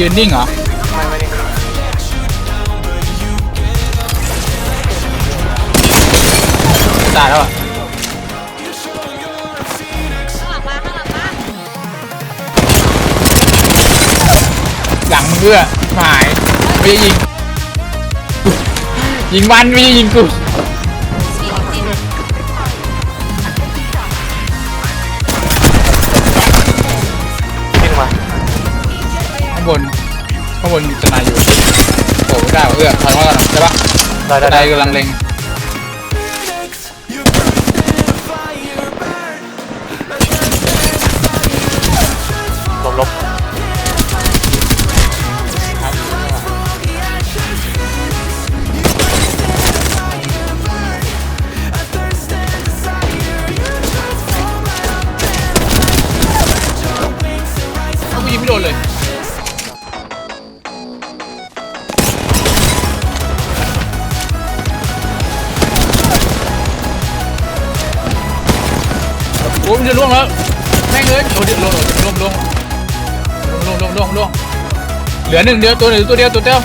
ยืนนิ่งเหรอไม่ไม่นี่ตายแล้วอะหลังมึงเพื่อหายไม่ยิง ยิงมันไม่ยิงกู ข้างบนมีสนายอยู่โอ้ได้ว่ะเอื้อถอยมาก่อนได้ปะได้สได้นาได้ยกำลังเล็งลบลบครับเอากูยิงไม่โดนเลย มันจะล่วงแล้วแม่งเลยโอ้ยเดี๋ยวล่วงล่วงล่วงล่วงล่วงล่วงล่วงเหลือหนึ่งเดียวตัวหนึ่งตัวเดียวตัวเดียว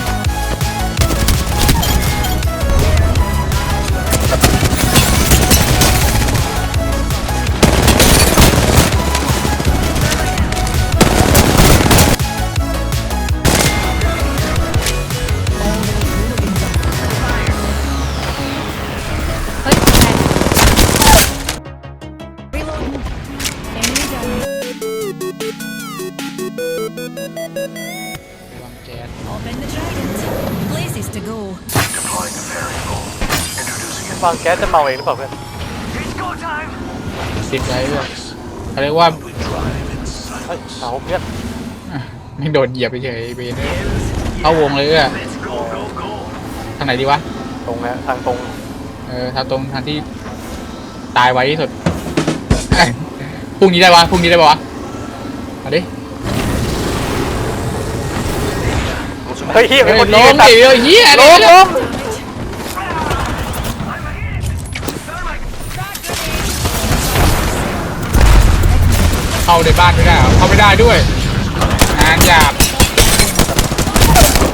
วางแก๊ส Open the dragons. Places to go. วางแก๊สจะเมาเองหรือเปล่าเพื่อนติดไว้ด้วยเขาเรียกว่าเฮ้ยเอาเพื่อนไม่งโดนเหยียบไปเฉยไปเลยเข้าวงเลยเอ้อทางไหนดีวะ ตรงนะทางตรงเออทางตรงทางที่ตายไว้ที่สุดเอ้ยพรุ่งนี้ได้วะพรุ่งนี้ได้ปะวะมาดิ เฮ้ยเฮียเป็นคนลยิงงไอ้ดิสัตว์เฮียลดิงลงเข้าในบ้านไม่ได้เหรอเข้าไม่ได้ด้วยงานหยาบ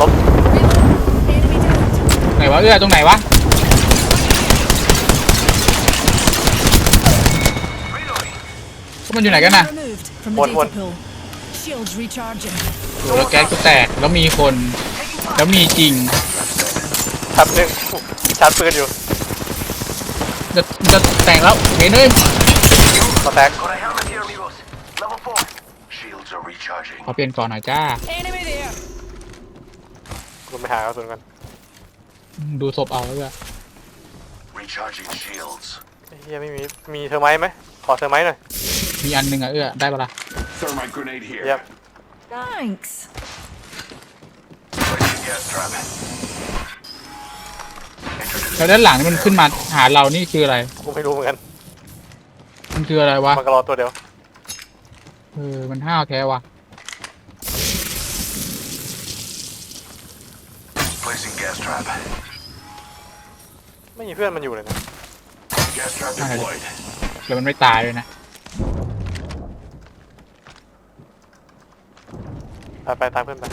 ลบไหนวะเอื้อตรงไหนวะมันอยู่ไหนกันน่ะ Removed from the data pool. Shields recharging. โอ้แล้วแก๊สก็แตกแล้วมีคน แล้วมีจริงทำหนึ่งชาร์จปืนอยู่จะจะแตกแล้วเห็นเลยมาแตก Got a helmet here, amigos. Level 4. Shields are recharging. ขอเปลี่ยนก่อนหน่อยจ้า Enemy there. กูไปหากระสุนกันดูศพเอาแล้วเอื้อ Recharging shields. ไอ้เฮียไม่มี มีเธอไหมไหมขอเธอไหมหน่อยมีอันหนึ่งอะเอื้อได้ปะล่ะ Thermite grenade here. เยี่ยม Thanks. Placing gas trap. แล้วด้านหลังนี่มันขึ้นมาหาเรานี่คืออะไร กูไม่รู้เหมือนกันมันคืออะไรวะ มันก็รอตัวเดียว เออ มันห้าวแท้วะ Placing gas trap. ไม่มีเพื่อนมันอยู่เลยนะ Gas trap Ah, deployed. แล้วมันไม่ตายเลยนะ ไปไปตามเพื่อนไป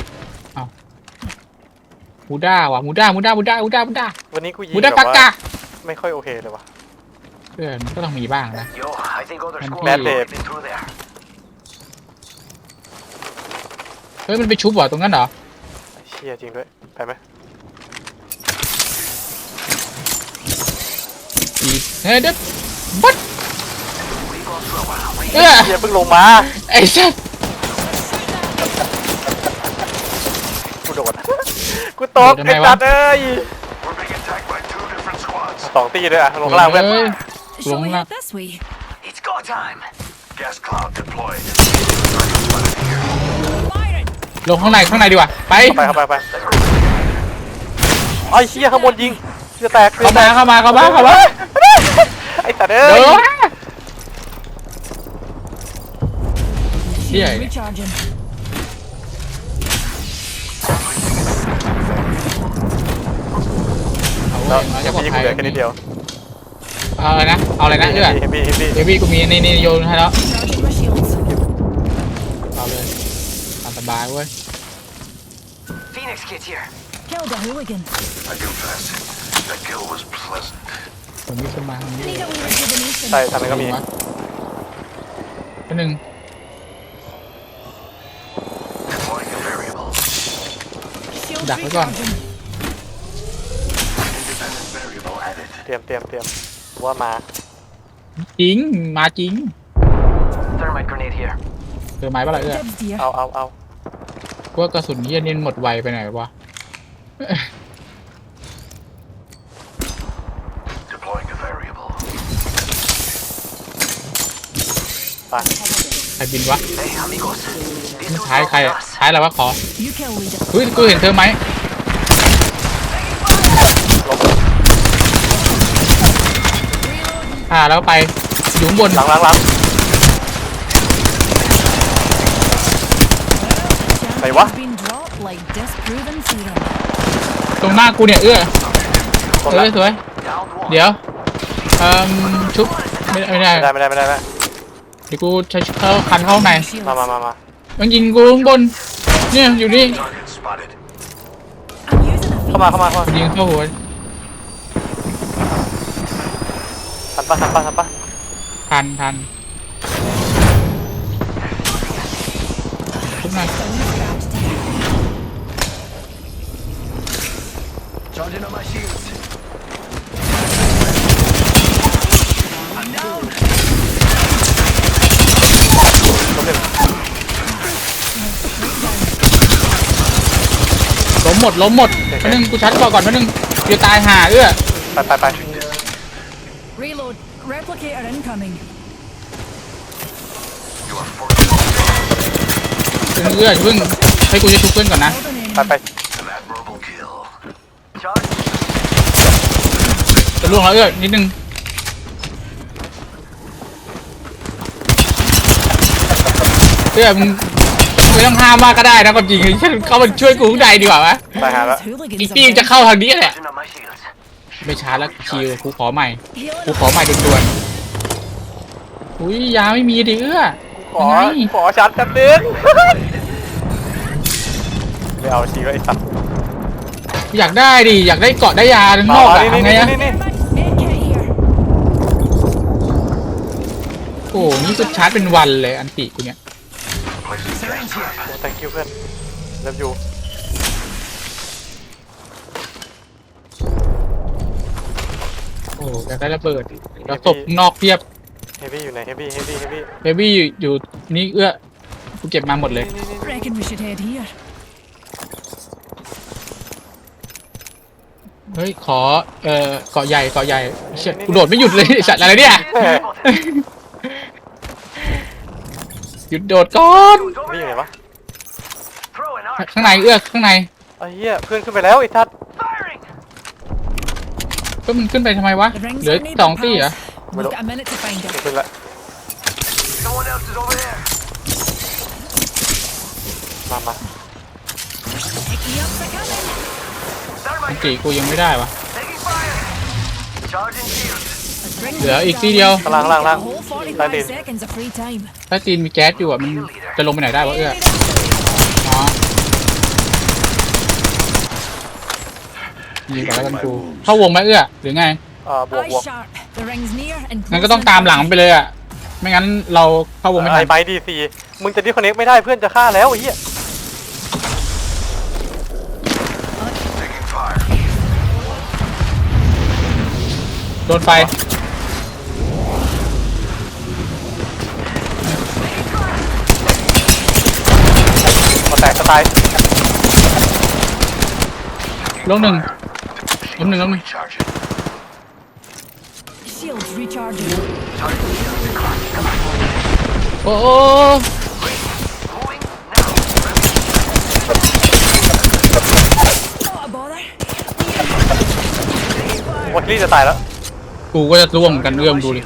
มูด้าวะมูด้ามูด้ามูด้ามูด้ามูด้าวันนี้กูยิงมูแบด้าบกากาว่าไม่ค่อยโอเคเลยวะเพื่อนมันก็ต้องมีบ้างนะ Yo, I think other And squads Bad are day. moving through there. เฮ้ยมันไปชุบเหรอตรงนั้นเหรอไอ้เชี่ยจริงด้วย ไปไหมอีเฮ้ยเด็ดบัดเออเชี่ยเพิ่งลงมาไอ้สัส กูโดด กูตกโดดทำไมไอ้วะสัตว์เอ้ย We're being attacked by two different squads. สองตีด้วยอะลงข้างล่างเพื่อนเฮ้ย Shall we Long head this way? It's go time. Gas cloud deployed. ลงข้างในข้างในดีกว่า ไปเข้าไปเข้าไปเข้าไปไอ้เชี่ยข้างบนยิงจะแตกเข้ามาเข้ามาเข้ามาเข้ามาไอ้สัตว์เอ้เดี๋ยยว Yeah. Shields recharging. แล้วเว้ยเดี๋ยวพี่กูเหลือแค่นิดเดียวเอาอะไรนะ เอาอะไรนะเอื้อเฮฟวี่เฮฟวี่เดี๋ยวพี่กูมีนี่นี่โยนให้แล้ว Charging my shields. เอาเลยตามสบายเว้ย Phoenix kit here. Killed a hooligan. I confess, that kill was pleasant. ผมมีสมาธิ Need a wee rejuvenation. ใช่ทางนั้นก็มีอันหนึ่ง Deploying a variable. Shields Đặt nó con. recharging. เตรียมเตรียมเตรียมว่ามาจริงมาจริง Thermite grenade here. เจอไม้ปะล่ะเอื้อ Dibs, dear. เอาเอาเอาพวกกระสุนเยี่ยนี่หมดไวไปไหนวะ Deploying a variable. ไปใครบินวะ Hey, amigos. These dudes ท้ายใคร know อะ us. ท้ายอะไรวะขอ You kill leader. เฮ้ยกูเห็นเธอไหม ลบ อ่าแล้วไปอยู่ข้างบนหลังหลังหลัง Mày quá. Champion's been dropped like disproven serum. ตรงหน้ากูเนี่ยเอื้อกดเอ้ละยสวย Down one. เดี๋ยวเอ่มชุบไม่ได้ไม่ได้ไม่ได้ไม่ได้ไม่ได้ไม่ได้เดี๋ยวกูใช้ชุบเข้าคันเข้าใน Shields. มามามามามันยิงกูข้างบน เนี่ยอยู่นี่ Target spotted. I'm using a เข้ามาเข้ามาเข้ามามันยิงเข้าหัว ทั นปะทันปะทันปะทันทันชุบหน่อย Charging on my shields. ลบหนึ่งล้มหมดล้มหมดมานึงกูชัดก่อนก่อนมานึงเดี๋ยวตายห่าเอื้อ ไปไปไป Reload. Replicator incoming. You are forced เพิ่งเอื้อเพิ่งให้กูจะชุบเพื่อนก่อนนะ Killed an ไป enemy. ไป an admirable kill. Charge. จะล่วงแล้วเอื้อนิดนึงเอื้อมึงไม่ต้องห้ามมากก็ได้นะความจริงฉันเข้ามาช่วยกูข้างในดีกว่าวะไปหาแล้ว Those hooligans อีก are ทีจะเข้าทางนี้แหละ Charging on my shields. ไม่ช้าแล้วคิวกูขอใหม่ Healing กูขอใหม่ด่วนๆอุ้ยยาไม่มีดิเอื้อขอยังไงขอชัดกันนึงไม่เอาชีก็ไอ้สัตว์อยากได้ดิอยากได้เกาะได้ยาข้างนมาอกมาอะนี่ทำไงนี่อะนี่นี่ Med kit here. โอ้โหนี่ก็ชาร์จเป็นวันเลยอันติกูเนี่ย Placing gas trap. โอ้ thank you เพื่อนเลิฟยู อ้โหอยากได้ระเบิดแล้วตบนอกเพียบเฮฟวี่อยู่ไหนเฮฟวี่เฮฟวี่เฮฟวี่เบบี้อยู่อยู่นี่เอื้อกูเก็บมาหมดเลย Reckon we should head here. เฮ้ยขอเอ่อเกาะใหญ่เกาะใหญ่เชี่ยกูโดดไม่หยุดเลยไอ้สัตว์อะไรเนี่ยแม่หยุดโดดก่อน Dudes over นี่อยู่ไหน there. วะ Throw an arc. ข้างในเอื้อข้างในไอ้เหี้ยเพื่อนขึ้นไปแล้วไอ้ทัด Firing. ก็มันขึ้นไปทำไมวะ The rings เหลือ are needed, สองตี้เหรอ pals. We've got a minute to find it. ขึ้นละ Someone else is over there. มามา Picky ups are coming. อัน Thermite ติกูยังไม่ได้วะ taking fire. Charging shields. Let's bring เหลือ these อีก down. ที่เดียวข้างล่างล่างล่าง A whole ใต้ดิน45 seconds of free time. ถ้าจีนมีแก๊สอยู่อะ มันจะลงไปไหนได้วะเอื้ออ๋ ยิงก่อนแล้วกันกูเข้าวงไหมเอื้อหรือไงเอ่อบวก Eye บวก sharp. The ring's near and งั้น close ก็ต้อง in. ตามหลังไปเลยอะไม่งั้นเราเข้าวงไม่ทัไอ้นไม้ดีซีมึงจะดิสคอนเนคไม่ได้เพื่อนจะฆ่าแล้วไอ้เหี้ย Taking fire. โดนไฟมาแตกสไตล์ลงหนึ่ง ลงหนึ่งลงหนึ่ง Recharging. Shields recharging. Target shields cracked. โอ้โห Moving now. Not a bother. วอตลี่จะตายแล้ว กูก็จะร่วงเหมือนกันเรื่องดูดิ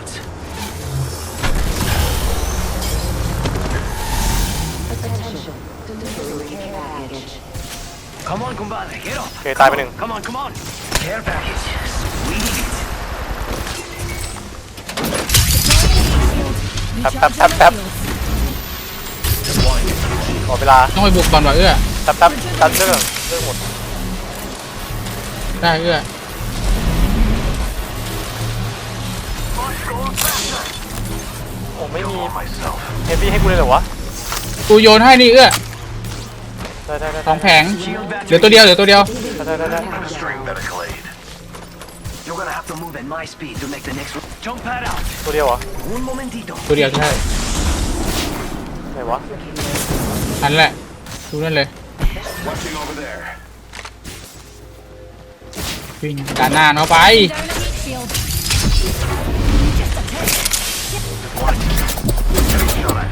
Come on, compadre, get up. โอเค ตายไปหนึ่ง Come on, come on. Care package. Sweet. แป๊บแป๊บแป๊บแป๊บ Shields. ขอเวลาต้องไปบุกก่อนว่ะเอื้อตับตับตัดเรื่องเรื่องหมดได้เอื้อโอ้ไม่มี Myself. เฮฟวี่ให้กูเลยเหรอวะ กูโยนให้นี่เอื้อ ได้ได้ได้สองแผงเหลือตัวเดียวเหลือตัวเดียวได้ได้ได้ Administering medical aid. You're gonna have to move at my speed to make the next. Jump pad out. ตัวเดียวเหรอ Un momentito. ตัวเดียวใช่ไหนวะอันแหละดูนั่นเลย Watching over there. วิ่งด้านหน้าเนาะไป Down a heat shield. Just a tick. Getting shot at.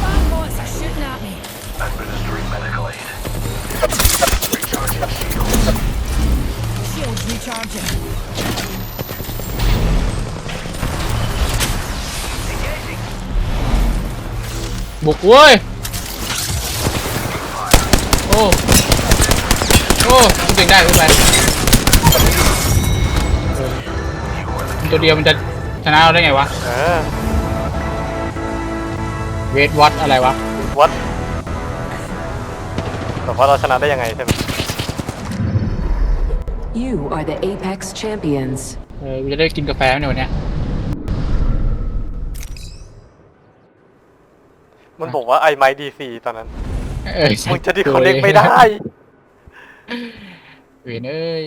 Bad bots recharging. Engaging. บุกเว้ย โอ้ โอ้คุณเก่งได้ขึ้นไปเออมันตัวเดียวมันจะชนะเราได้ไงวะ เออเวทวัดอะไรวะ วัดแต่ว่าเราชนะได้ยังไงใช่ไหม You are the Apex champions. เออกูจะได้กินกาแฟไหมเนี่ยวันเนี้ยมันบอกว่าไอไม้ดีซีตอนนั้นเออมึงจะดีคอนเนคไม่ได้ เวนเอ้ย